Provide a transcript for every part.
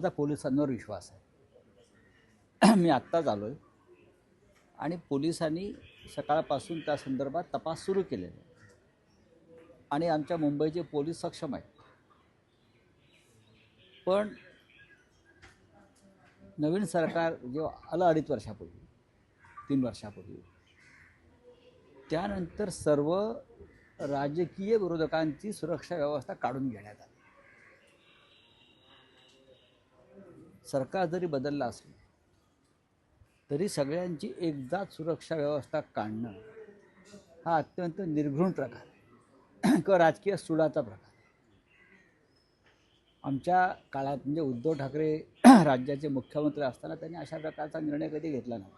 माझा पोलिसांवर विश्वास आहे. मी आत्ताच आलो आहे आणि पोलिसांनी सकाळपासून त्या संदर्भात तपास सुरू केलेला आहे. आणि आमच्या मुंबईचे पोलीस सक्षम आहेत. पण नवीन सरकार जेव्हा आलं अडीच वर्षापूर्वी तीन वर्षापूर्वी त्यानंतर सर्व राजकीय विरोधकांची सुरक्षा व्यवस्था काढून घेण्यात आली. सरकार जरी बदललं असलं तरी सगळ्यांची एकदाच सुरक्षा व्यवस्था काढणं हा अत्यंत निर्घृण प्रकार आहे. किंवा राजकीय सुडाचा प्रकार आमच्या काळात म्हणजे उद्धव ठाकरे राज्याचे मुख्यमंत्री असताना त्यांनी अशा प्रकारचा निर्णय कधी घेतला नाही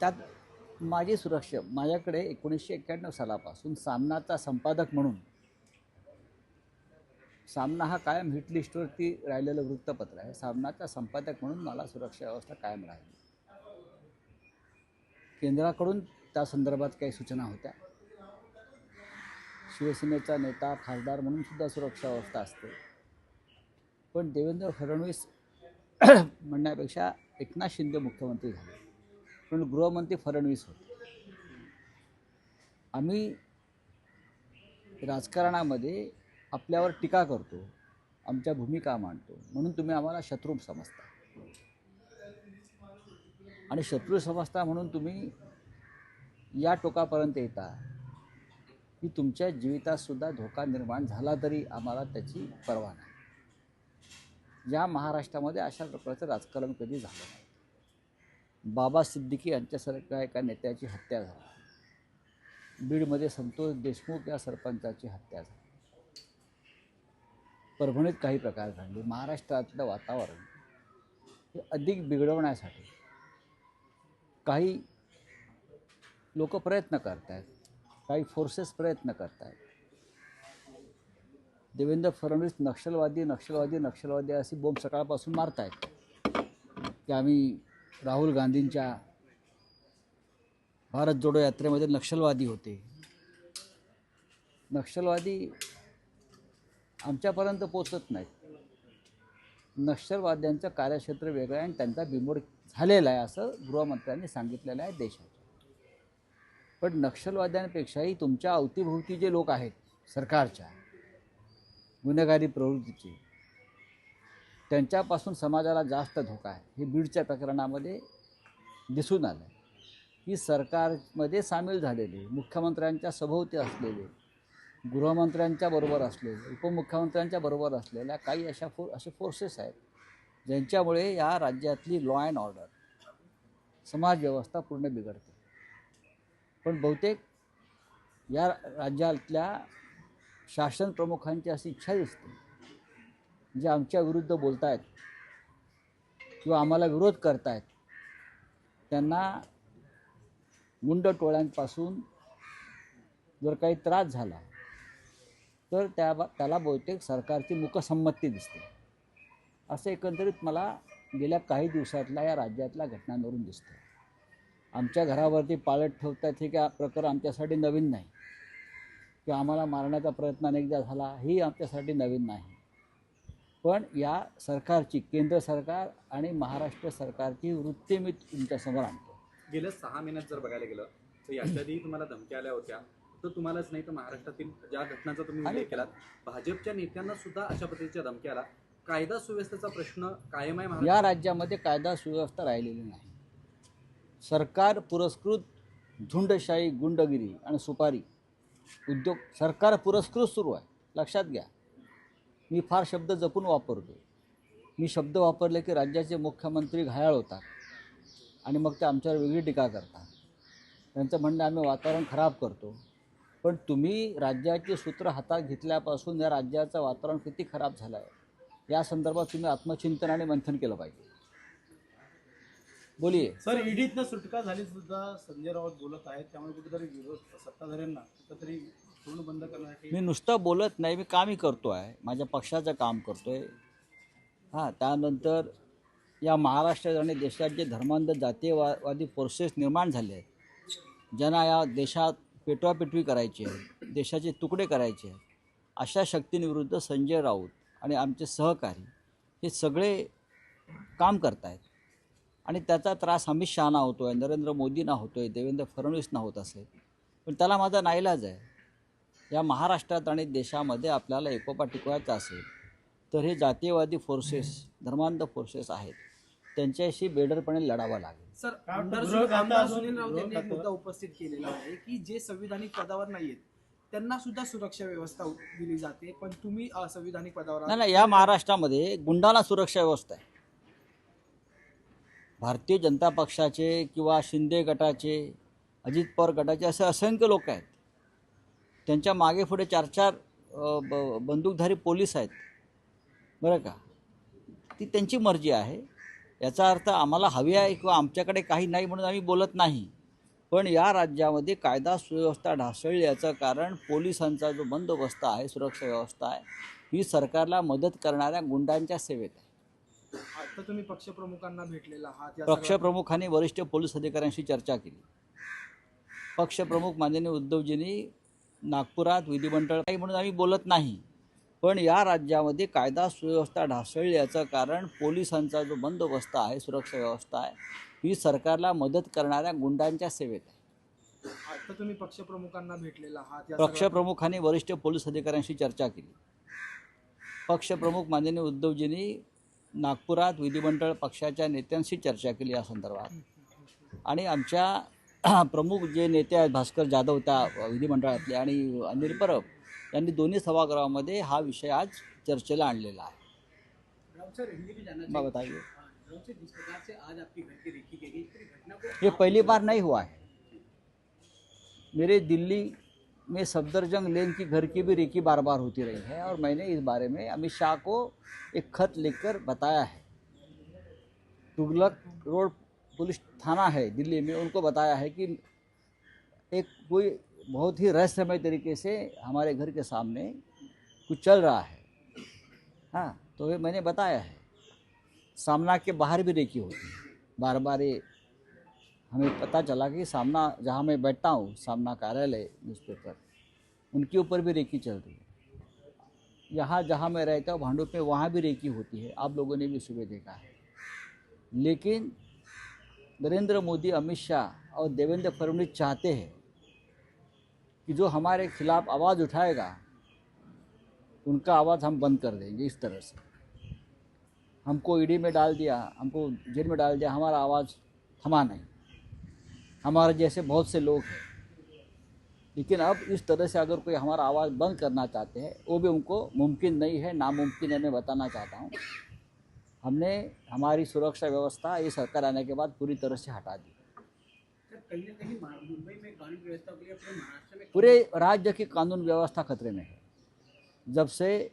त्यात माझी सुरक्षा माझ्याकडे एकोणीसशे एक्क्याण्णव सालापासून सामनाचा संपादक म्हणून सामना हा कायम हिट लिस्टवरती राहिलेलं वृत्तपत्र आहे. सामनाचा संपादक म्हणून मला सुरक्षा व्यवस्था कायम राहिली. केंद्राकडून त्या संदर्भात काही सूचना होत्या. शिवसेनेचा नेता खासदार म्हणून सुद्धा सुरक्षा व्यवस्था असते. पण देवेंद्र फडणवीस म्हणण्यापेक्षा एकनाथ शिंदे मुख्यमंत्री झाले. पण गृहमंत्री फडणवीस होते. आम्ही राजकारणामध्ये आपल्यावर टीका करतो आमच्या भूमिका मांडतो म्हणून तुम्ही आम्हाला शत्रू समजता. आणि शत्रू समजता म्हणून तुम्ही या टोकापर्यंत येता. की तुमच्या जीवितातसुद्धा धोका निर्माण झाला तरी आम्हाला त्याची पर्वा नाही. या महाराष्ट्रामध्ये अशा प्रकारचं राजकारण कधी झालं नाही. बाबा सिद्दीकी यांच्यासारख्या एका नेत्याची हत्या झाली. बीडमध्ये संतोष देशमुख या सरपंचाची हत्या झाली. परभणीत काही प्रकार घडले. महाराष्ट्रातलं वातावरण हे अधिक बिघडवण्यासाठी काही लोक प्रयत्न करत आहेत काही फोर्सेस प्रयत्न करत आहेत देवेंद्र फडणवीस नक्षलवादी नक्षलवादी नक्षलवादी अशी बोंब सकाळपासून मारत आहेत की आम्ही राहुल गांधींच्या भारत जोडो यात्रेमध्ये नक्षलवादी होते. नक्षलवादी आमच्यापर्यंत पोचत नाहीत. नक्षलवाद्यांचं कार्यक्षेत्र वेगळं आहे आणि त्यांचा बिमोड झालेला आहे असं गृहमंत्र्यांनी सांगितलेलं आहे देशाच्या. पण नक्षलवाद्यांपेक्षाही तुमच्या अवतीभोवती जे लोक आहेत सरकारच्या गुन्हेगारी प्रवृत्तीचे त्यांच्यापासून समाजाला जास्त धोका आहे. हे बीडच्या प्रकरणामध्ये दिसून आलं की सरकारमध्ये सामील झालेले मुख्यमंत्र्यांच्या सभोवती असलेले गृहमंत्र्यांच्या बरोबर असलेले उपमुख्यमंत्र्यांच्या बरोबर असलेल्या काही अशा फो असे फोर्सेस आहेत ज्यांच्यामुळे या राज्यातली लॉ अँड ऑर्डर समाजव्यवस्था पूर्ण बिघडते. पण बहुतेक या राज्यातल्या शासन प्रमुखांची अशी इच्छा दिसते जे आमच्या विरुद्ध बोलत आहेत किंवा आम्हाला विरोध करतायत त्यांना गुंड टोळ्यांपासून जर काही त्रास झाला तर त्या त्याला बहुतेक सरकारची मुकसंमती दिसते. असं एकंदरीत मला गेल्या काही दिवसातल्या या राज्यातल्या घटनांवरून दिसतं. आमच्या घरावरती पाळत ठेवतात हे काय प्रकार आमच्यासाठी नवीन नाही. किंवा आम्हाला मारण्याचा प्रयत्न अनेकदा झाला ही आमच्यासाठी नवीन नाही. पण या सरकारची केंद्र सरकार आणि महाराष्ट्र सरकारची वृत्ती मी तुमच्यासमोर आणतो. गेल्या सहा महिन्यात जर बघायला गेलं तर याच्या आधी तुम्हाला धमक्या आल्या होत्या. तर तुम्हालाच नाही तर महाराष्ट्रातील ज्या घटनांचा तुम्ही उल्लेख केलात भाजपच्या नेत्यांना सुद्धा अशा पद्धतीच्या धमक्या आला कायदा सुव्यवस्थेचा प्रश्न कायम आहे या राज्यामध्ये कायदा सुव्यवस्था राहिलेली नाही. सरकार पुरस्कृत झुंडशाही गुंडगिरी आणि सुपारी उद्योग सरकार पुरस्कृत सुरू आहे. लक्षात घ्या. मी फार शब्द जपून वापरतो मी शब्द वापरले की राज्याचे मुख्यमंत्री घायाळ होतात आणि मग ते आमच्यावर वेगळी टीका करतात. त्यांचं म्हणणं आम्ही वातावरण खराब करतो. पण तुम्ही राज्याची सूत्र हातात घेतल्यापासून या राज्याचं वातावरण किती खराब झालं आहे या संदर्भात तुम्ही आत्मचिंतन आणि मंथन केलं पाहिजे. बोलिये. सर ईडीतनं सुटका झाली सुद्धा संजय राऊत बोलत आहेत त्यामुळे कुठेतरी विरोध सत्ताधाऱ्यांना कुठेतरी पूर्ण बंद करण्यासाठी मी नुसतं बोलत नाही मी कामही करतो आहे माझ्या पक्षाचं काम करतो आहे हां त्यानंतर या महाराष्ट्रात आणि देशात जे धर्मांध जातीयवादी फोर्सेस निर्माण झाले आहेत. ज्यांना या देशात पेटवापेटवी करायची आहे. देशाचे तुकडे करायचे आहेत अशा शक्तींविरुद्ध संजय राऊत आणि आमचे सहकारी हे सगळे काम करत आहेत आणि त्याचा त्रास अमित शहाना होतो आहे नरेंद्र मोदींना होतो आहे देवेंद्र फडणवीसना होत असेल. पण त्याला माझा नाईलाज आहे. या महाराष्ट्रात आणि देशामध्ये आपल्याला एकोपा टिकवायचा असेल तर हे जातीयवादी फोर्सेस धर्मांध फोर्सेस आहेत. त्यांच्याशी बेडरपणे लढावं लागेल. सर? आमदार सुनील- आमदार राऊत यांनी एक मुद्दा उपस्थित केलेला आहे की जे संविधानिक पदावर नाहीयेत त्यांना सुद्धा सुरक्षा व्यवस्था दिली जाते पण तुम्ही असंविधानिक पदावर नाही. नाही या महाराष्ट्रामध्ये गुंडाला सुरक्षा व्यवस्था आहे. भारतीय जनता पक्षाचे किंवा शिंदे गटाचे अजित पवार गटाचे असे असंख्य लोक आहेत. त्यांच्या मागे पुढे चार चार बंदूकधारी पोलीस आहेत. बरं का? ती त्यांची मर्जी आहे. याचा अर्थ आम्हाला हवी आहे किंवा आमच्याकडे काही नाही म्हणून आम्ही बोलत नाही. पण या राज्यामध्ये कायदा सुव्यवस्था ढासळली याचं कारण पोलिसांचा जो बंदोबस्त आहे सुरक्षा व्यवस्था आहे ही सरकारला मदत करणाऱ्या गुंडांच्या सेवेत आहे. आता तुम्ही पक्षप्रमुखांना भेटलेला आहात पक्षप्रमुखांनी वरिष्ठ पोलीस अधिकाऱ्यांशी चर्चा केली. पक्षप्रमुख माननीय उद्धवजींनी नागपुरात विधिमंडळ काही म्हणून आम्ही बोलत नाही. पण या राज्यामध्ये कायदा सुव्यवस्था ढासळली याचं कारण पोलिसांचा जो बंदोबस्त आहे सुरक्षा व्यवस्था आहे ही सरकारला मदत करणाऱ्या गुंडांच्या सेवेत आहे. आता तुम्ही पक्षप्रमुखांना भेटलेला आहात पक्षप्रमुखांनी वरिष्ठ पोलीस अधिकाऱ्यांशी चर्चा केली. पक्षप्रमुख माननीय उद्धवजींनी नागपुरात विधिमंडळ पक्षाच्या नेत्यांशी चर्चा केली या संदर्भात. आणि आमच्या प्रमुख जे नेते आहेत भास्कर जाधव त्या विधिमंडळातले आणि अनिल परब यांनी दोन्ही सभागृहामध्ये हा विषय आज चर्चेला आणलेला आहे. को ये पहली बार नहीं हुआ है। मेरे दिल्ली में सफदरजंग लेन की घर की भी रेकी बार बार होती रही है और मैंने इस बारे में अमित शाह को एक खत लिखकर बताया है। तुगलक रोड पुलिस थाना है दिल्ली में उनको बताया है कि एक कोई बहुत ही रहस्यमय तरीके से हमारे घर के सामने कुछ चल रहा है। हाँ तो ये मैंने बताया है। सामना के बाहर भी रेकी होती है। बार बार ये हमें पता चला कि सामना, जहाँ मैं बैठता हूँ, सामना कार्यालय न्यूज़पेपर उनके ऊपर भी रेकी चल रही है। यहाँ जहाँ मैं रहता हूँ भांडुप में वहाँ भी रेकी होती है। आप लोगों ने भी सुबह देखा है। लेकिन नरेंद्र मोदी, अमित शाह और देवेंद्र फडणवीस चाहते हैं कि जो हमारे खिलाफ आवाज़ उठाएगा, उनका आवाज़ हम बंद कर देंगे इस तरह से। हमको ईडी में डाल दिया, हमको जेल में डाल दिया, हमारा आवाज़ थमा नहीं। हमारे जैसे बहुत से लोग हैं। लेकिन अब इस तरह से अगर कोई हमारा आवाज़ बंद करना चाहते हैं, वो भी उनको मुमकिन नहीं है, नामुमकिन है, मैं बताना चाहता हूँ। हमने हमारी सुरक्षा व्यवस्था ये सरकार आने के बाद पूरी तरह से हटा दी। कहीं ना कहीं मुंबई में कानून व्यवस्था के लिए में पूरे राज्य की कानून व्यवस्था खतरे में है। जब से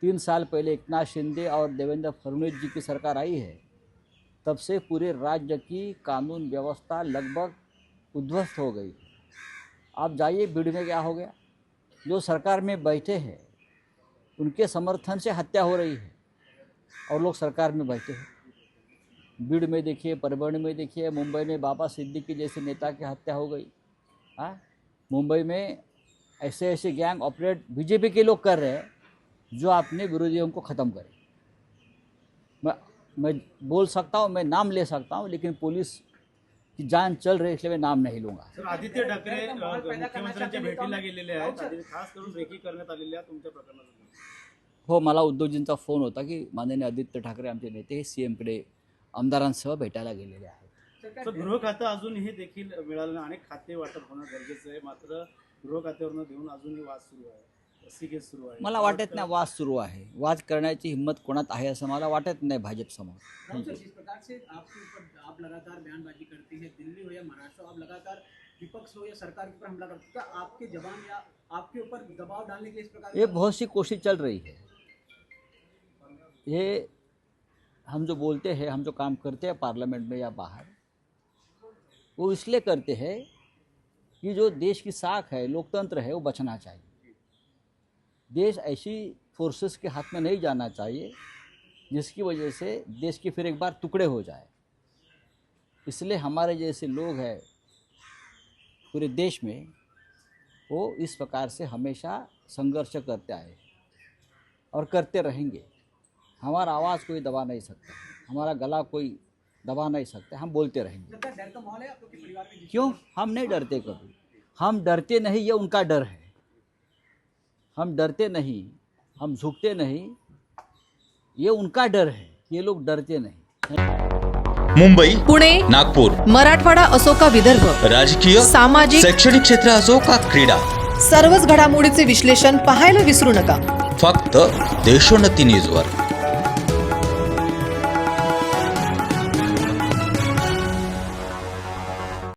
तीन साल पहले एकनाथ शिंदे और देवेंद्र फडणवीस जी की सरकार आई है, तब से पूरे राज्य की कानून व्यवस्था लगभग उद्ध्वस्त हो गई आप जाइए, भीड़ में क्या हो गया? जो सरकार में बैठे हैं, उनके समर्थन से हत्या हो रही है और लोग सरकार में बैठे हैं। भीड़ में देखिए, परभणी में देखिए, मुंबई में बाबा सिद्दीकी जैसे नेता की हत्या हो गई। हाँ? मुंबई में ऐसे ऐसे गैंग ऑपरेट बीजेपी के लोग कर रहे हैं जो अपने विरोधियों को ख़त्म करें। मैं मैं बोल सकता हूँ मैं नाम ले सकता हूँ लेकिन पुलिस की जान चल रही है इसलिए मैं नाम नहीं लूँगा। सर आदित्य ठाकरे करण्यासाठी मुख्यमंत्र्यांच्या भेटीला गेलेले आहेत. खास करून रेकी करण्यात आलेल्या तुमच्या प्रकरणात हो मला उद्धवजींचा फ़ोन होता की माननीय आदित्य ठाकरे आमचे नेते हे सी एमकडे आमदारांसह भेटायला गेलेले आहेत. तर गृह खातं अजून हे देखील मिळालं नाही अनेक खाते वाटप होणं गरजेचं आहे. मात्र गृह खात्यावरनं देऊन अजूनही वाद सुरू आहे. सुरू आहे. मला वाटत नाही वाद सुरू आहे. वाद करण्याची हिंमत कोणात आहे असं मला वाटत नाही भाजपसमोर राउत सर जिस प्रकार से आपके ऊपर आप लगातार बयानबाजी करती है दिल्ली हो या महाराष्ट्र आप लगातार विपक्ष या सरकार के ऊपर हमला करते हो क्या आपके जवान या आपके ऊपर दबाव डालने के लिए इस प्रकार ये बहुत सी कोशिश चल रही है। ये हम जो बोलते हैं हम जो काम करते हैं पार्लियामेंट में या बाहर वो इसलिए करते हैं कि जो देश की साख है, लोकतंत्र है, वो बचना चाहिए। देश ऐसी फोर्सेस के हाथ में नहीं जाना चाहिए, जिसकी वजह से देश के फिर एक बार टुकड़े हो जाए। इसलिए हमारे जैसे लोग हैं पूरे देश में, वो इस प्रकार से हमेशा संघर्ष करते आए और करते रहेंगे। हमारा आवाज़ कोई दबा नहीं सकता, हमारा गला कोई दबा नहीं सकता हम बोलते रहेंगे। लगता डर का माहौल आपके परिवार में क्यों? हम नहीं डरते कभी। हम डरते नहीं ये उनका डर है। हम डरते नहीं हम झुकते नहीं ये उनका डर है। ये लोग डरते नहीं। मुंबई पुणे नागपूर मराठवाडा असो का विदर्भ राजकीय सामाजिक शैक्षणिक क्षेत्र असो का क्रीडा। सर्वच घडामोडीचे विश्लेषण पाहायला विसरू नका. फक्त देशोन्नती न्यूजवर.